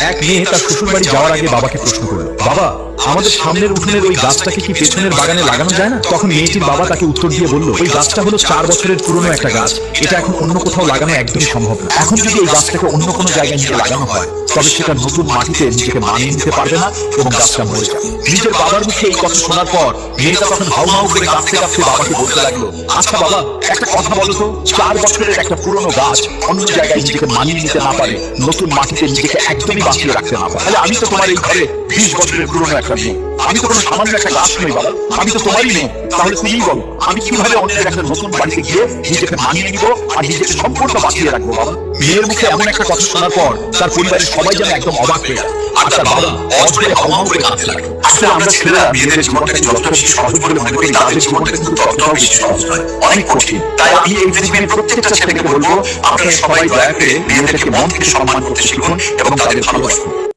এক মেয়ে তার শ্বশুর বাড়ি যাওয়ার আগে বাবাকে প্রশ্ন করল বাবা আমাদের সামনের উঠোনের ওই গাছটাকে কি পেছনের বাগানে লাগানো যায় না? তখন মেয়েটির বাবা তাকে উত্তর দিয়ে বলল, ওই গাছটা হলো চার বছরের পুরনো একটা গাছ। এটা এখন অন্য কোথাও লাগানো একদমই সম্ভব না। এখন যদি এই গাছটাকে অন্য কোনো জায়গায় নিয়ে লাগানো হয়, তবে সেটা নতুন মাটিতে নিজেকে মানিয়ে নিতে পারবে না এবং গাছটা মরে যাবে। নিজের বাবার মুখে এই কথা শোনার পর মেয়েটা তখন হাউ হাউ করে কাঁপতে কাঁপতে বাবাকে বলতে লাগল আচ্ছা বাবা, একটা কথা বলো তো, চার বছরের একটা পুরনো গাছ অন্য জায়গায় নিজেকে মানিয়ে নিতে না পারে, নতুন মাটিতে নিজেকে একদমই বাঁচিয়ে রাখতে না পারে। তাহলে আমি তো তোমার এই ঘরে বিশ বছরের পুরনো একটা আমি তো কোনো সামান্য একটা গাছ নই বাবা। আমি তো তোমারই মেয়ে। তাহলে তুমিই বলো, আমি কীভাবে অন্যের একটা নতুন বাড়িতে গিয়ে নিজেকে মানিয়ে নিব আর নিজেকে সম্পূর্ণ বাঁচিয়ে রাখব বাবা? মেয়ের মুখে এমন একটা কথা শোনার পর তার পরিবারের সবাই যেন একদম অবাক হয়ে আমরা অনেক তাই এই পৃথিবীর প্রত্যেকটা ছেলেকে বলব, আপনারা সবাই দয়া করে মেয়েদেরকে মন থেকে সম্মান করতে শিখুন এবং তাদের ভালোবাসুন।